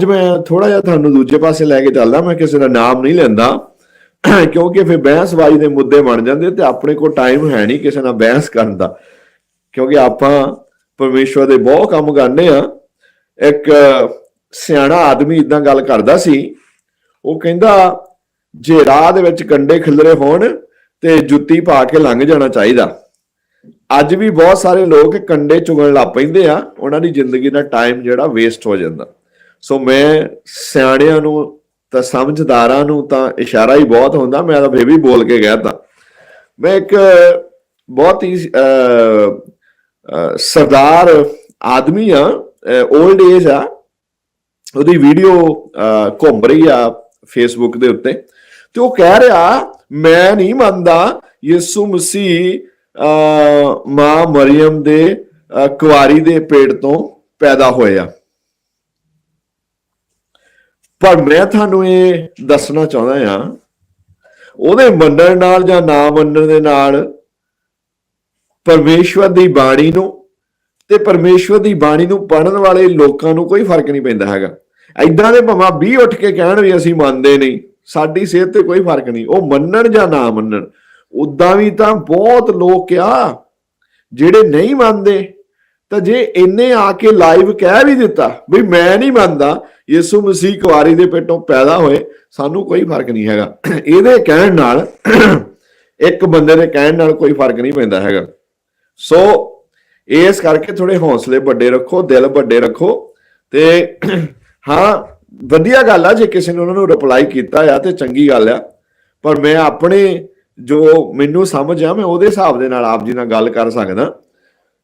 ਅੱਜ ਮੈਂ ਥੋੜਾ ਜਿਹਾ ਤੁਹਾਨੂੰ ਦੂਜੇ ਪਾਸੇ ਲੈ ਕੇ ਚੱਲਦਾ, ਮੈਂ ਕਿਸੇ ਦਾ ਨਾਮ ਨਹੀਂ ਲੈਂਦਾ। ਕਿਉਂਕਿ ਫਿਰ ਬਹਿਸਬਾਜ਼ੀ ਦੇ ਮੁੱਦੇ ਬਣ ਜਾਂਦੇ ਤੇ ਆਪਣੇ ਕੋਲ ਟਾਈਮ ਹੈ ਨਹੀਂ ਕਿਸੇ ਨਾਲ ਬਹਿਸ ਕਰਨ ਦਾ। ਕਿਉਂਕਿ ਆਪਾਂ ਪਰਮੇਸ਼ਵਰ ਦੇ ਬਹੁਤ ਕੰਮ ਕਰਨੇ ਆ। ਇੱਕ ਸਿਆਣਾ ਆਦਮੀ ਇਦਾਂ ਗੱਲ ਕਰਦਾ ਸੀ, ਉਹ ਕਹਿੰਦਾ, ਜੇ ਰਾਹ ਦੇ ਵਿੱਚ ਕੰਡੇ ਖਿਲਰੇ ਹੋਣ ਤੇ ਜੁੱਤੀ ਪਾ ਕੇ ਲੰਘ ਜਾਣਾ ਚਾਹੀਦਾ। ਅੱਜ ਵੀ ਬਹੁਤ ਸਾਰੇ ਲੋਕ ਕੰਡੇ ਚੁਗਣ ਲੱਗ ਪੈਂਦੇ ਆ, ਉਹਨਾਂ ਦੀ ਜ਼ਿੰਦਗੀ ਦਾ ਟਾਈਮ ਜਿਹੜਾ ਵੇਸਟ ਹੋ ਜਾਂਦਾ। ਸੋ ਮੈਂ ਸਿਆਣਿਆਂ ਨੂੰ ਤਾਂ ਸਮਝਦਾਰਾਂ ਨੂੰ ਤਾਂ ਇਸ਼ਾਰਾ ਹੀ ਬਹੁਤ ਹੁੰਦਾ ਮੈਂ ਤਾਂ ਫੇਰ ਵੀ ਬੋਲ ਕੇ ਗਿਆ ਤਾਂ ਮੈਂ ਇੱਕ ਬਹੁਤ ਹੀ ਅਹ, ਸਰਦਾਰ ਆਦਮੀ ਆ 올ਡ ਏਜ ਆ। ਉਹਦੀ ਵੀਡੀਓ ਘੁੰਮ ਰਹੀ ਆ ਫੇਸਬੁੱਕ ਦੇ ਉੱਤੇ। ਤੇ ਉਹ ਕਹਿ ਰਿਹਾ ਮੈਂ ਨਹੀਂ ਮੰਨਦਾ ਯਿਸੂ ਮਸੀਹ ਅਹ, ਮਾਂ ਮਰੀਮ ਦੇ ਅਹ, ਕੁਆਰੀ ਦੇ ਪੇਟ ਤੋਂ ਪੈਦਾ ਹੋਇਆ। ਪਰ ਮੈਂ ਤੁਹਾਨੂੰ ਇਹ ਦੱਸਣਾ ਚਾਹੁੰਦਾ ਆ ਉਹਦੇ ਮੰਨਣ ਨਾਲ ਜਾਂ ਨਾ ਮੰਨਣ ਦੇ ਨਾਲ ਪਰਮੇਸ਼ਵਰ ਦੀ ਬਾਣੀ ਨੂੰ ਤੇ ਪਰਮੇਸ਼ਵਰ ਦੀ ਬਾਣੀ ਨੂੰ ਪੜਨ ਵਾਲੇ ਲੋਕਾਂ ਨੂੰ ਕੋਈ ਫ਼ਰਕ ਨਹੀਂ ਪੈਂਦਾ ਹੈਗਾ। ਐਦਾਂ ਦੇ ਭਾਵੇਂ 20 ਉੱਠ ਕੇ ਕਹਿਣ ਵੀ ਅਸੀਂ ਮੰਨਦੇ ਨਹੀਂ, ਸਾਡੀ ਸਿਹਤ ਤੇ ਕੋਈ ਫ਼ਰਕ ਨਹੀਂ, ਉਹ ਮੰਨਣ ਜਾਂ ਨਾ ਮੰਨਣ ਉਦਾਂ ਵੀ ਤਾਂ ਬਹੁਤ ਲੋਕ ਆ ਜਿਹੜੇ ਨਹੀਂ ਮੰਨਦੇ। ਤਾਂ ਜੇ ਇਹਨੇ ਆ ਕੇ ਲਾਈਵ ਕਹਿ ਵੀ ਦਿੱਤਾ ਵੀ ਮੈਂ ਨਹੀਂ ਮੰਨਦਾ, ਯਿਸੂ ਮਸੀਹ ਕੁਆਰੀ ਦੇ ਪੇਟੋਂ ਪੈਦਾ ਹੋਏ, ਸਾਨੂੰ ਕੋਈ ਫ਼ਰਕ ਨਹੀਂ ਹੈਗਾ। ਇਹਦੇ ਕਹਿਣ ਨਾਲ, ਇੱਕ ਬੰਦੇ ਦੇ ਕਹਿਣ ਨਾਲ ਕੋਈ ਫ਼ਰਕ ਨਹੀਂ ਪੈਂਦਾ ਹੈਗਾ। ਸੋ, ਇਸ ਕਰਕੇ ਥੋੜੇ ਹੌਸਲੇ ਵੱਡੇ ਰੱਖੋ, ਦਿਲ ਵੱਡੇ ਰੱਖੋ ਤੇ ਹਾਂ, ਵਧੀਆ ਗੱਲ ਆ, ਜੇ ਕਿਸੇ ਨੇ ਉਹਨਾਂ ਨੂੰ ਰਿਪਲਾਈ ਕੀਤਾ ਆ ਤੇ ਚੰਗੀ ਗੱਲ ਆ, ਪਰ ਮੈਂ ਆਪਣੇ ਜੋ ਮੈਨੂੰ ਸਮਝ ਆ, ਮੈਂ ਉਹਦੇ ਹਿਸਾਬ ਦੇ ਨਾਲ ਆਪ ਜੀ ਨਾਲ ਗੱਲ ਕਰ ਸਕਦਾ।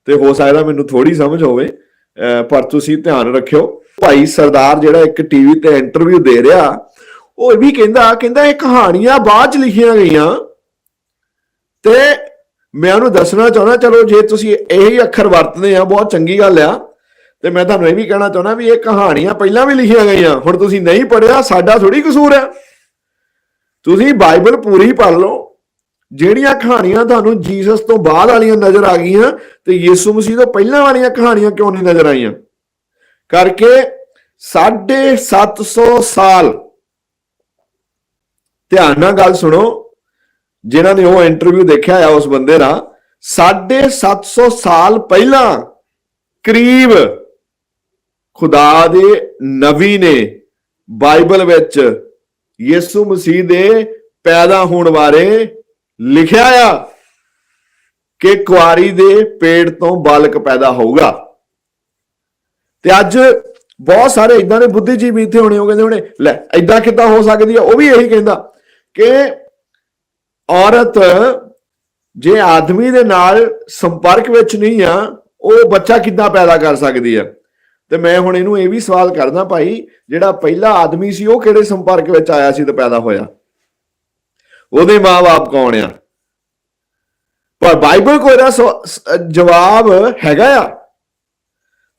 ਤੇ ਹੋ ਸਕਦਾ ਮੈਨੂੰ ਥੋੜੀ ਸਮਝ ਹੋਵੇ, ਅਹ, ਪਰ ਤੁਸੀਂ ਧਿਆਨ ਰੱਖਿਓ। ਭਾਈ ਸਰਦਾਰ ਜਿਹੜਾ ਇੱਕ ਟੀਵੀ ਤੇ ਇੰਟਰਵਿਊ ਦੇ ਰਿਹਾ, ਉਹ ਇਹ ਵੀ ਕਹਿੰਦਾ ਕਹਿੰਦਾ ਇਹ ਕਹਾਣੀਆਂ ਬਾਅਦ ਚ ਲਿਖੀਆਂ ਗਈਆਂ। ਤੇ ਮੈਂ ਉਹਨੂੰ ਦੱਸਣਾ ਚਾਹੁੰਦਾ, ਚਲੋ ਜੇ ਤੁਸੀਂ ਇਹੀ ਅੱਖਰ ਵਰਤਦੇ ਆ, ਬਹੁਤ ਚੰਗੀ ਗੱਲ ਆ। ਤੇ ਮੈਂ ਤੁਹਾਨੂੰ ਇਹ ਵੀ ਕਹਿਣਾ ਚਾਹੁੰਦਾ ਵੀ ਇਹ ਕਹਾਣੀਆਂ ਪਹਿਲਾਂ ਵੀ ਲਿਖੀਆਂ ਗਈਆਂ, ਹੁਣ ਤੁਸੀਂ ਨਹੀਂ ਪੜਿਆ ਸਾਡਾ ਥੋੜੀ ਕਸੂਰ ਹੈ ਤੁਸੀਂ ਬਾਈਬਲ ਪੂਰੀ ਪੜ੍ਹ ਲਓ। ਜਿਹੜੀਆਂ ਕਹਾਣੀਆਂ ਤੁਹਾਨੂੰ ਜੀਸਸ ਤੋਂ ਬਾਅਦ ਵਾਲੀਆਂ ਨਜ਼ਰ ਆ ਗਈਆਂ ਤੇ ਯਿਸੂ ਮਸੀਹ ਤੋਂ ਪਹਿਲਾਂ ਵਾਲੀਆਂ ਕਹਾਣੀਆਂ ਕਿਉਂ ਨਹੀਂ ਨਜ਼ਰ ਆਈਆਂ? ਕਰਕੇ 750 ਸਾਲ। ਧਿਆਨ ਨਾਲ ਗੱਲ ਸੁਣੋ, ਜਿਨ੍ਹਾਂ ਨੇ ਉਹ ਇੰਟਰਵਿਊ ਦੇਖਿਆ ਆ ਉਸ ਬੰਦੇ ਦਾ 750 ਸਾਲ ਪਹਿਲਾਂ ਕਰੀਬ ਖੁਦਾ ਦੇ ਨਵੀ ਨੇ ਬਾਈਬਲ ਵਿੱਚ ਯਿਸੂ ਮਸੀਹ ਦੇ ਪੈਦਾ ਹੋਣ ਬਾਰੇ ਲਿਖਿਆ ਆ ਕਿ ਕੁਆਰੀ ਦੇ ਪੇਟ ਤੋਂ ਬਾਲਕ ਪੈਦਾ ਹੋਊਗਾ। ਤੇ ਅੱਜ ਬਹੁਤ ਸਾਰੇ ਇਦਾਂ ਦੇ ਬੁੱਧੀਜੀਵੀ ਇੱਥੇ ਹੋਣੇ, ਉਹ ਕਹਿੰਦੇ ਹੋਣੇ, ਲੈ ਇਦਾਂ ਕਿੱਦਾਂ ਹੋ ਸਕਦੀ ਆ? ਉਹ ਵੀ ਇਹੀ ਕਹਿੰਦਾ ਕਿ ਔਰਤ ਜੇ ਆਦਮੀ ਦੇ ਨਾਲ ਸੰਪਰਕ ਵਿੱਚ ਨਹੀਂ ਆ, ਉਹ ਬੱਚਾ ਕਿੱਦਾਂ ਪੈਦਾ ਕਰ ਸਕਦੀ ਆ? ਤੇ ਮੈਂ ਹੁਣ ਇਹਨੂੰ ਇਹ ਵੀ ਸਵਾਲ ਕਰਦਾ ਭਾਈ, ਜਿਹੜਾ ਪਹਿਲਾ ਆਦਮੀ ਸੀ, ਉਹ ਕਿਹੜੇ ਸੰਪਰਕ ਵਿੱਚ ਆਇਆ ਸੀ ਤੇ ਪੈਦਾ ਹੋਇਆ? ਉਹਦੇ ਮਾਪੇ ਕੌਣ ਆ? ਪਰ ਬਾਈਬਲ ਕੋਲ ਇਹਦਾ ਸਵ- ਜਵਾਬ ਹੈਗਾ ਆ।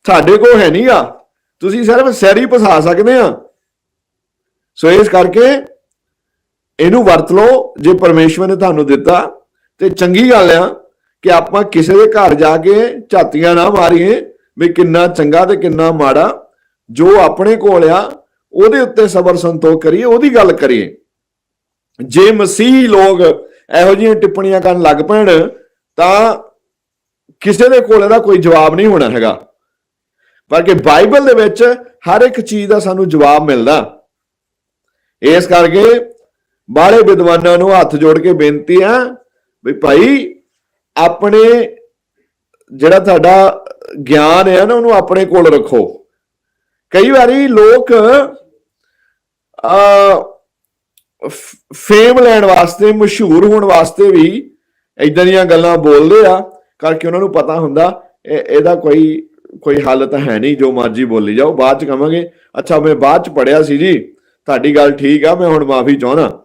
ਤੁਹਾਡੇ ਕੋਲ ਹੈ ਨਹੀਂ ਆ। ਤੁਸੀਂ ਸਿਰਫ ਸੈਰੀ ਪਸਾ ਸਕਦੇ ਆ। ਸੋ ਇਸ ਕਰਕੇ ਇਹਨੂੰ ਵਰਤ ਲਓ, ਜੇ ਪਰਮੇਸ਼ਵਰ ਨੇ ਤੁਹਾਨੂੰ ਦਿੱਤਾ। ਤੇ ਚੰਗੀ ਗੱਲ ਆ ਕਿ ਆਪਾਂ ਕਿਸੇ ਦੇ ਘਰ ਜਾ ਕੇ ਝਾਤੀਆਂ ਨਾ ਮਾਰੀਏ, ਵੀ ਕਿੰਨਾ ਚੰਗਾ ਤੇ ਕਿੰਨਾ ਮਾੜਾ। ਜੋ ਆਪਣੇ ਕੋਲ ਆ, ਉਹਦੇ ਉੱਤੇ ਸਬਰ ਸੰਤੋਖ ਕਰੀਏ, ਉਹਦੀ ਗੱਲ ਕਰੀਏ। ਜੇ ਮਸੀਹ ਲੋਕ ਇਹੋ ਜਿਹੀਆਂ ਟਿੱਪਣੀਆਂ ਕਰਨ ਲੱਗ ਪੈਣ, ਤਾਂ ਕਿਸੇ ਦੇ ਕੋਲ ਇਹਦਾ ਕੋਈ ਜਵਾਬ ਨਹੀਂ ਹੋਣਾ ਹੈਗਾ। ਪਰ ਕਿ ਬਾਈਬਲ ਦੇ ਵਿੱਚ ਹਰ ਇੱਕ ਚੀਜ਼ ਦਾ ਸਾਨੂੰ ਜਵਾਬ ਮਿਲਦਾ। ਇਸ ਕਰਕੇ ਬਾਹਲੇ ਵਿਦਵਾਨਾਂ ਨੂੰ ਹੱਥ ਜੋੜ ਕੇ ਬੇਨਤੀ ਆ ਵੀ ਭਾਈ, ਆਪਣੇ ਜਿਹੜਾ ਤੁਹਾਡਾ ਗਿਆਨ ਹੈ ਨਾ, ਉਹਨੂੰ ਆਪਣੇ ਕੋਲ ਰੱਖੋ। ਕਈ ਵਾਰੀ ਲੋਕ ਆ ਫੇਮ ਲੈਣ ਵਾਸਤੇ, ਮਸ਼ਹੂਰ ਹੋਣ ਵਾਸਤੇ ਵੀ ਇਦਾਂ ਦੀਆਂ ਗੱਲਾਂ ਬੋਲਦੇ ਆ, ਕਰਕੇ ਉਹਨਾਂ ਨੂੰ ਪਤਾ ਹੁੰਦਾ, ਇਹ- ਇਹਦਾ ਕੋਈ ਕੋਈ ਹਾਲਤ ਹੈ ਨਹੀਂ, ਜੋ ਮਰਜ਼ੀ ਬੋਲੀ ਜਾਓ। ਬਾਅਦ ਚ ਕਵਾਂਗੇ ਅੱਛਾ, ਮੈਂ ਬਾਅਦ ਚ ਪੜਿਆ ਸੀ ਜੀ, ਤੁਹਾਡੀ ਗੱਲ ਠੀਕ ਆ, ਮੈਂ ਹੁਣ ਮਾਫੀ ਚਾਹਣਾ